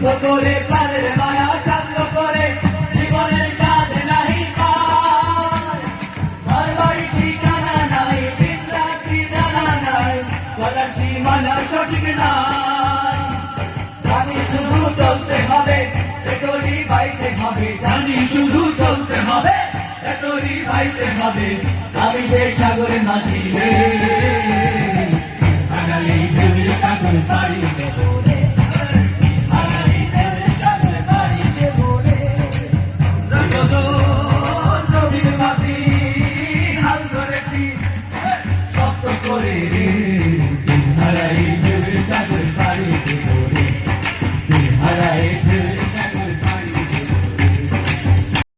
সাধ্য করে প্রাণের মায়া করে, জীবনের ঘর বাড়ি ঠিকানা নাই নাই চলার সীমানা সঠিক নাই। জানি শুধু চলতে হবে বাইতে হবে। জানি শুধু চলতে হবে পেটরি বাইতে হবে। আমি যে সাগরে রে। সাগর পাড়ি দেবো।